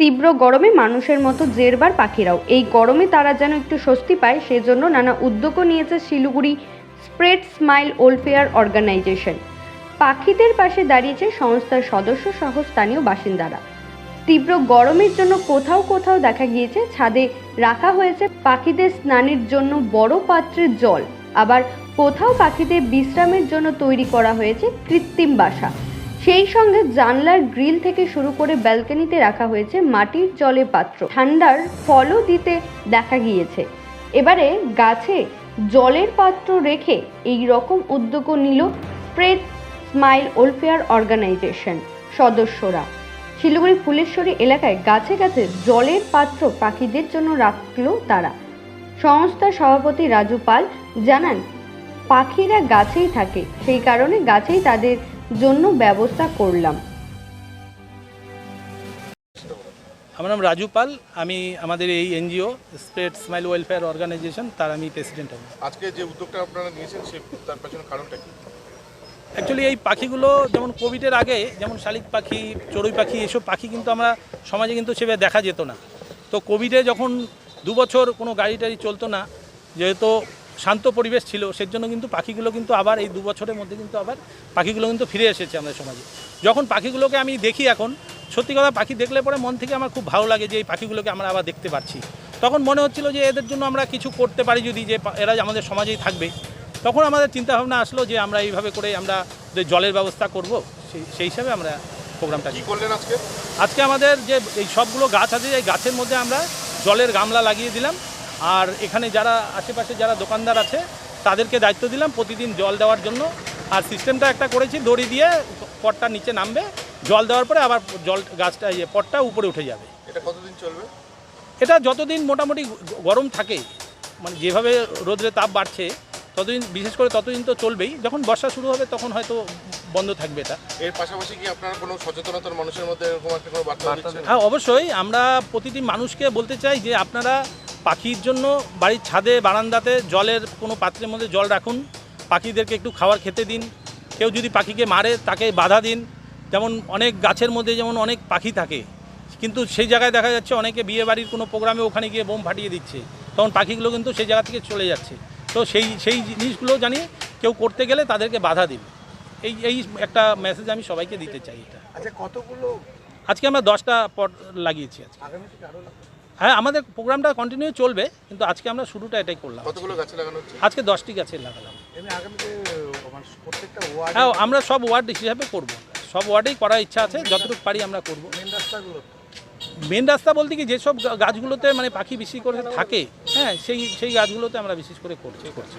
তীব্র গরমে মানুষের মতো জেরবার পাখিরাও। এই গরমে তারা যেন একটু স্বস্তি পায়, সেজন্য নানা উদ্যোগও নিয়েছে Siliguri spread smile welfare organisation. পাখিদের পাশে দাঁড়িয়েছে সংস্থার সদস্য সহ স্থানীয় বাসিন্দারা। তীব্র গরমের জন্য কোথাও কোথাও দেখা গিয়েছে, ছাদে রাখা হয়েছে পাখিদের স্নানের জন্য বড় পাত্রের জল। আবার কোথাও পাখিদের বিশ্রামের জন্য তৈরি করা হয়েছে কৃত্রিম বাসা। সেই সঙ্গে জানলার গ্রিল থেকে শুরু করে ব্যালকনিতে রাখা হয়েছে মাটির জলের পাত্র। ঠান্ডার ফলও দিতে দেখা গিয়েছে। এবারে গাছে জলের পাত্র রেখে এই রকম উদ্যোগও নিল স্প্রেড স্মাইল ওয়েলফেয়ার অর্গানাইজেশন সদস্যরা। শিলিগুড়ি ফুলেশ্বরী এলাকায় গাছে গাছে জলের পাত্র পাখিদের জন্য রাখল তারা। সংস্থার সভাপতি রাজু পাল জানান, পাখিরা গাছেই থাকে, সেই কারণে গাছেই তাদের জন্য ব্যবস্থা করলাম। আমার নাম রাজু পাল। আমি আমাদের এই NGO spread smile welfare organisation তার আমি প্রেসিডেন্ট হব। আজকে যে উদ্যোগটা আপনারা নিয়েছেন সে তার পেছনে কারণটা কি? অ্যাকচুয়ালি এই পাখিগুলো যেমন কোভিডের আগে যেমন শালিক পাখি চড়ুই পাখি এসব পাখি কিন্তু আমরা সমাজে কিন্তু সেভাবে দেখা যেত না। তো কোভিডে যখন দু বছর কোনো গাড়ি টাড়ি চলতো না যেহেতু শান্ত পরিবেশ ছিল সের জন্য কিন্তু পাখিগুলো কিন্তু আবার এই দু বছরের মধ্যে কিন্তু আবার পাখিগুলো কিন্তু ফিরে এসেছে আমাদের সমাজে। যখন পাখিগুলোকে আমি দেখি এখন সত্যি কথা পাখি দেখলে পরে মন থেকে আমার খুব ভালো লাগে যে এই পাখিগুলোকে আমরা আবার দেখতে পাচ্ছি তখন মনে হচ্ছিল যে এদের জন্য আমরা কিছু করতে পারি যদি যে এরা আমাদের সমাজেই থাকবে। তখন আমাদের চিন্তা ভাবনা আসলো যে আমরা এইভাবে করে আমরা যে জলের ব্যবস্থা করব সেই সেই হিসাবে আমরা প্রোগ্রামটা কি করলেন আজকে? আজকে আমাদের যে এই সবগুলো গাছ আছে এই গাছের মধ্যে আমরা জলের গামলা লাগিয়ে দিলাম। আর এখানে যারা আশেপাশে যারা দোকানদার আছে তাদেরকে দায়িত্ব দিলাম প্রতিদিন জল দেওয়ার জন্য। আর সিস্টেমটা একটা করেছি দড়ি দিয়ে পটটা নিচে নামবে। জল দেওয়ার পরে আবার জল গাছটা ইয়ে পটটা উপরে উঠে যাবে। এটা কতদিন চলবে? এটা যতদিন মোটামুটি গরম থাকে মানে যেভাবে রোদ্রে তাপ বাড়ছে ততদিন বিশেষ করে ততদিন তো চলবেই। যখন বর্ষা শুরু হবে তখন হয়তো বন্ধ থাকবে এটা। এর পাশাপাশি কি আপনারা কোনো সচেতনতার মানুষের মধ্যে এরকম একটা কোনো বার্তা হ্যাঁ অবশ্যই। আমরা প্রতিটি মানুষকে বলতে চাই যে আপনারা পাখির জন্য বাড়ির ছাদে বারান্দাতে জলের কোনো পাত্রের মধ্যে জল রাখুন। পাখিদেরকে একটু খাবার খেতে দিন। কেউ যদি পাখিকে মারে তাকে বাধা দিন। যেমন অনেক গাছের মধ্যে যেমন অনেক পাখি থাকে কিন্তু সেই জায়গায় দেখা যাচ্ছে অনেকে বিয়ে বাড়ির কোনো প্রোগ্রামে ওখানে গিয়ে বোম ফাটিয়ে দিচ্ছে। তখন পাখিগুলো কিন্তু সেই জায়গা থেকে চলে যাচ্ছে। তো সেই সেই জিনিসগুলো জানি কেউ করতে গেলে তাদেরকে বাধা দিন এই এই একটা মেসেজ আমি সবাইকে দিতে চাই এটা। আচ্ছা কতগুলো? আজকে আমরা দশটা পট লাগিয়েছি আজকে। হ্যাঁ আমাদের প্রোগ্রামটা কন্টিনিউ চলবে কিন্তু আজকে আমরা শুরুটা এটাই করলাম। কতগুলো গাছ লাগানো হচ্ছে? আজকে দশটি গাছে লাগালাম। ওয়ার্ড হ্যাঁ আমরা সব ওয়ার্ড হিসাবে করব। সব ওয়ার্ডেই করার ইচ্ছা আছে যতটুকু পারি আমরা করব। মেন রাস্তাগুলো? মেন রাস্তা বলতে কি যেসব গাছগুলোতে মানে পাখি বেশি করে থাকে হ্যাঁ সেই সেই গাছগুলোতে আমরা বিশেষ করে করছি করছি।